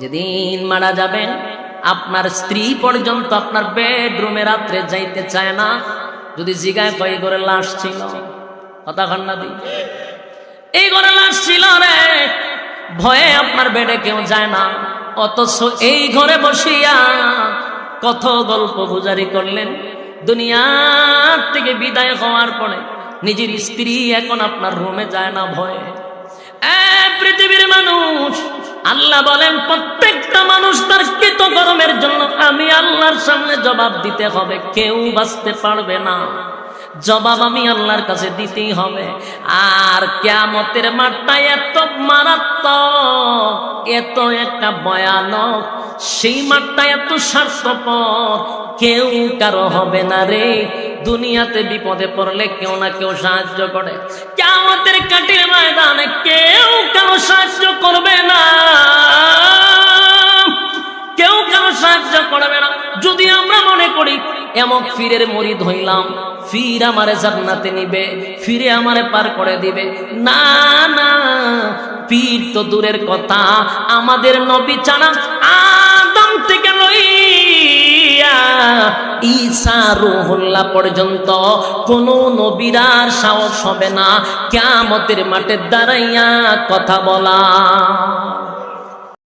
যেদিন মারা যাবেন, আপনার স্ত্রী পর্যন্ত আপনার বেডরুমে রাত্রে যাইতে চায় না। যদি জিগায় কই করে লাশ ছিল। কথা খান্না দি। এই ঘরে লাশ ছিল রে। ভয়ে আপনার বেডে কেউ যায় না। অথচ এই ঘরে বসিয়া কত গল্প গুজারি করলেন। দুনিয়ার থেকে বিদায় হওয়ার পরে নিজের স্ত্রী এখন আপনার রুমে যায় না ভয়ে। পৃথিবীর মানুষ আল্লাহ বলেন, প্রত্যেকটা মানুষ তার কৃত কর্মের জন্য আমি আল্লাহর সামনে জবাব দিতে হবে, কেউ বাঁচতে পারবে না। জবাব আমি আল্লাহর কাছে দিতেই হবে। আর কেয়ামতের মাঠটা এত মারাত্মক, এত একটা ভয়ানক, সেই মাঠটা এত স্বার্থপর, কেউ কারও হবে না রে। দুনিয়াতে বিপদে পড়লে কেউ না কেউ সাহায্য করে। কেমতের কাটির ময়দানে সাহায্য করবে না। যদি আমরা মনে করি, এমন ফিরের মরিদ হইলাম, ফির আমারে জান্নাতে নিবে, ফিরে আমারে পার করে দিবে। না না, পীর তো দূরের কথা, আমাদের নবী ছাড়া আদম থেকে লইয়া ঈসা রুহুল্লাহ পর্যন্ত কোন নবীরার সাহস হবে না। কেমতের মাঠে দাঁড়াইয়া কথা বলা।